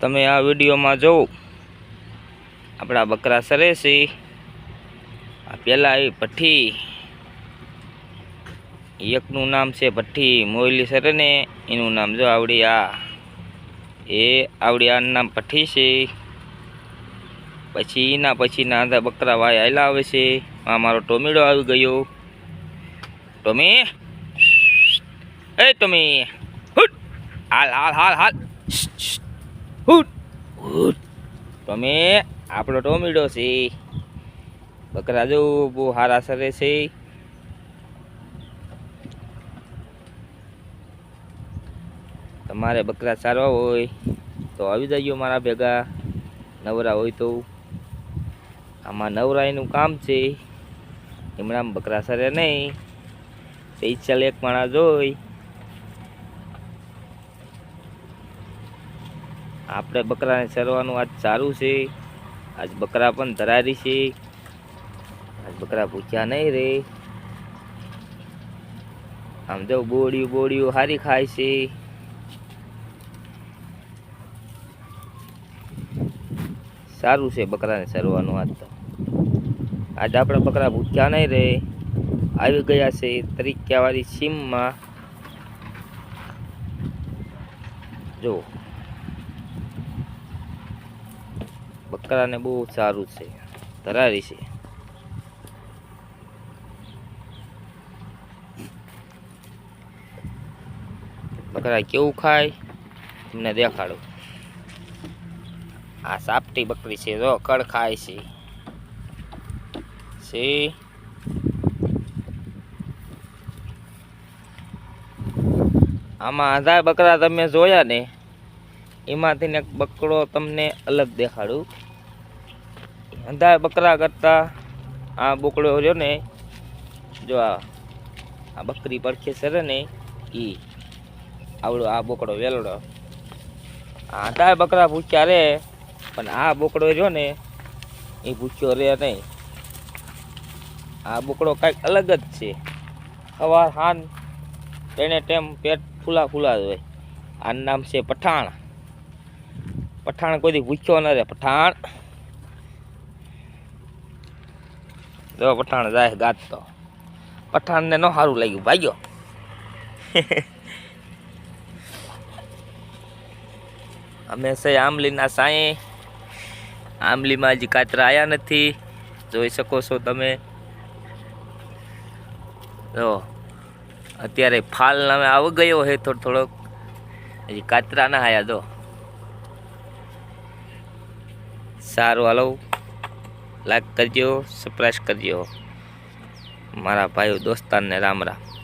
તમે આ વિડીયોમાં જોવો. આપણા બકરા સરે છે આ પહેલાં આવી ભઠ્ઠી. એકનું નામ છે ભઠ્ઠી મોયલી સરે ને એનું નામ જો આવડી આ એ આવડી આનું નામ ભઠ્ઠી છે. પછી એના પછીના આધા બકરા વાય આયલા આવે છે. આ મારો ટોમેડો આવી ગયો. ટોમી. એ ટોમી. હાલ હાલ હાલ હાલ. ટોમી આપણો ટોમેડો છે. બકરા જો બહુ સારા સરે છે. તમારે બકરા સારવા હોય તો આવી જજો મારા ભેગા. નવરા હોય તો. આમાં નવરાઈનું કામ છે. હમણાં બકરા સરે નહીં. પૈસા એક માણા જોઈ આપણે બકરાને ચરવાનું આજ સારું છે. આજ બકરા પણ ધરારી છે. આજ બકરા ભૂખ્યા નહીં રે. આમ જો બોડિયું બોડિયું સારી ખાય છે. સારું છે બકરાને ચરવાનું આજ તો. આજ આપણે બકરા ભૂખ્યા નહીં રે. આવી ગયા છે તરીક્યાવાળી સીમમાં. જો બકરાને બહુ સારું છે. ધરારી છે. બકરા કેવું ખાય? તમને દેખાડું. આ સાપટી બકરી છે, જો કડ ખાય છે. આમાં આધાર બકરા તમે જોયા ને, એમાંથી બકરો તમને અલગ દેખાડું. અંધા બકરા કરતા આ બોકડો રહ્યો ને, જો આ આ બકરી પડખે સરે ને એ આવડો આ બોકડો વેલડો. આ અંધા બકરા ભૂખ્યા રે, પણ આ બોકડો રહ્યો ને એ ભૂખ્યો રે નહીં. આ બોકડો કાંઈક અલગ જ છે. સવાર હાન તેને ટેમ પેટ ફૂલા ફૂલા જ હોય. આનું નામ છે પઠાણ. પઠાણ કોઈ દી ભૂખ્યો ન રહે, પઠાણ. જો પઠાણ જાય ગાતો પઠાણને ન સારું લાગ્યું, ભાગ્યો. અમે છે આંબલીના સાંયે આંબલીમાં હજી કાતરા આવ્યા નથી. જોઈ શકો છો તમે. જો, અત્યારે ફાલ નામે આવી ગયો હે થોડો થોડોક. હજી કાતરા ના આયા, જો. સારું, હાલો. લાઈક કરજો સપ્રાઈઝ કરજો. મારા ભાઈઓ દોસ્તારને રામ રામ.